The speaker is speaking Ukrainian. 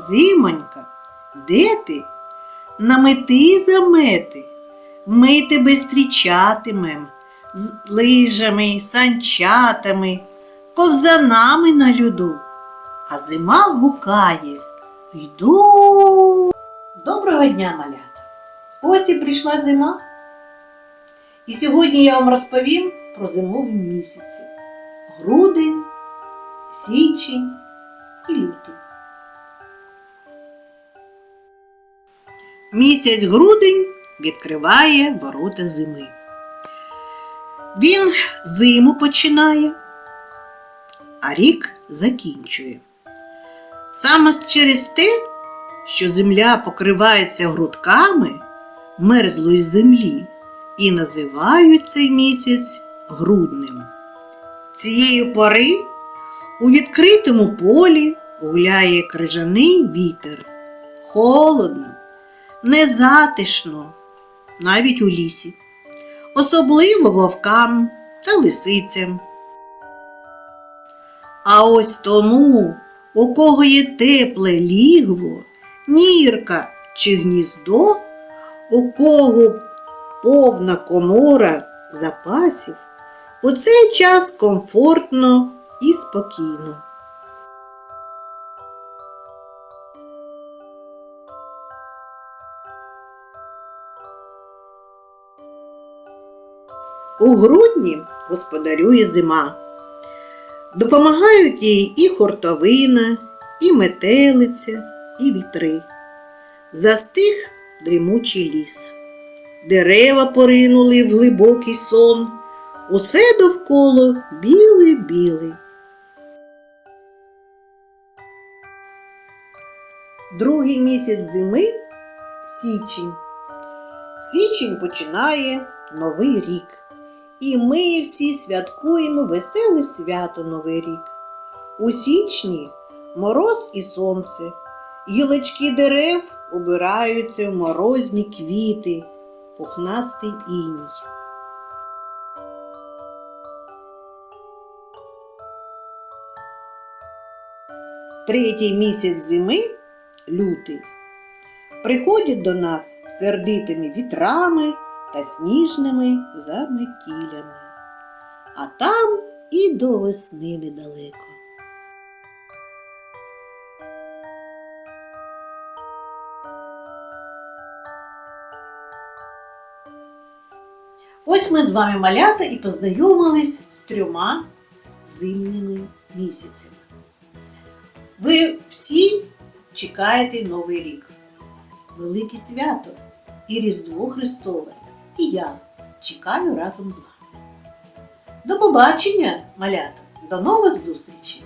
Зимонька, де ти? На мети замети, ми тебе зустрічатимем з лижами, санчатами, ковзанами на льоду. А зима гукає. Йду. Доброго дня, малята! Ось і прийшла зима. І сьогодні я вам розповім про зимові місяці. Грудень, січень і лютий. Місяць грудень відкриває ворота зими. Він зиму починає, а рік закінчує. Саме через те, що земля покривається грудками мерзлої землі і називають цей місяць грудним. Цієї пори у відкритому полі гуляє крижаний вітер. Холодно, незатишно, навіть у лісі, особливо вовкам та лисицям. А ось тому, у кого є тепле лігво, нірка чи гніздо, у кого повна комора запасів, у цей час комфортно і спокійно. У грудні господарює зима. Допомагають їй і хортовина, і метелиця, і вітри. Застиг дрімучий ліс. Дерева поринули в глибокий сон. Усе довкола біле-біле. Другий місяць зими січень. Січень починає новий рік. І ми всі святкуємо веселе свято Новий рік. У січні мороз і сонце, гілочки дерев убираються в морозні квіти, пухнастий іній. Третій місяць зими лютий. Приходять до нас сердитими вітрами та сніжними заметілями. А там і до весни недалеко. Ось ми з вами малята і познайомились з трьома зимніми місяцями. Ви всі чекаєте Новий рік, велике свято і Різдво Христове. І я чекаю разом з вами. До побачення, малята! До нових зустрічей!